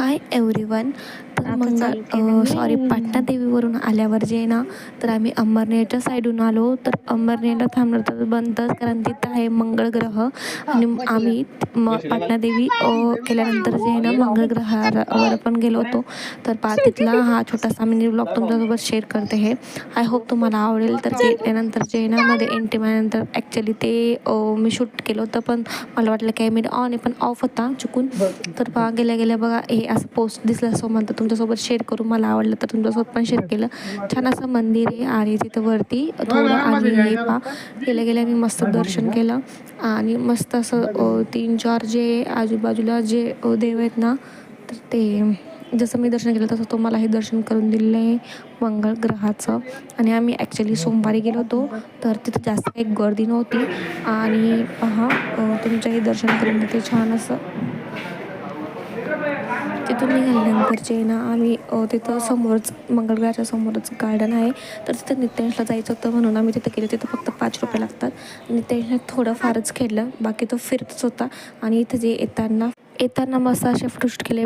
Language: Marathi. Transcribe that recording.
Hi everyone. तर केलं सॉरी मी. पाटणा देवीवरून आल्यावर जे आहे ना तर आम्ही अंबरनेरच्या साईडून आलो. तर अंबरनेरला थांबलो तर बंदच कारण तिथं आहे मंगळ ग्रह आणि आम्ही म पाटणा देवी अ, केल्यानंतर जे आहे ना मंगळ ग्रहावर पण गेलो होतो. तर पा तिथला हा छोटासा मिनी ब्लॉग तुमच्यासोबत शेअर करते हे. आय होप तुम्हाला आवडेल. तर गेल्यानंतर जे आहे ना मध्ये एंट्री मारल्यानंतर ॲक्च्युली ते मी शूट केलं होतं. पण मला वाटलं कॅमेरा ऑन आहे पण ऑफ होता चुकून. तर पहा गेल्या गेल्या बघा हे असं पोस्ट दिसलं असं म्हणतं तुमच्यासोबत शेअर करू मला आवडलं तर तुमच्यासोबत पण शेअर केलं. छान असं मंदिर आहे आणि तिथं वरती थोडं आणि हे पहा गेल्या गेल्या मी मस्त दर्शन केलं. आणि मस्त असं तीन चार जे आजूबाजूला जे देव आहेत ना तर ते जसं मी दर्शन केलं तसं तुम्हाला हे दर्शन करून दिलेलं आहे मंगळ ग्रहाचं आणि आम्ही ॲक्च्युली सोमवारी गेलो होतो तर तिथं जास्त काही गर्दी नव्हती. आणि पहा तुमच्याही तुमचंही दर्शन करून देते छान असं तिथून निघाल्यानंतरचे ना आम्ही तिथं समोरच मंगळग्रहाच्या समोरच गार्डन आहे. तर तिथं नितेशला जायचं होतं म्हणून आम्ही तिथं गेलो तिथं फक्त पाच रुपये लागतात. नितेशला थोडं फारच खेळलं बाकी तो फिरतच होता. आणि इथं जे येताना येताना मस्त असे फ्रुष्ट केले.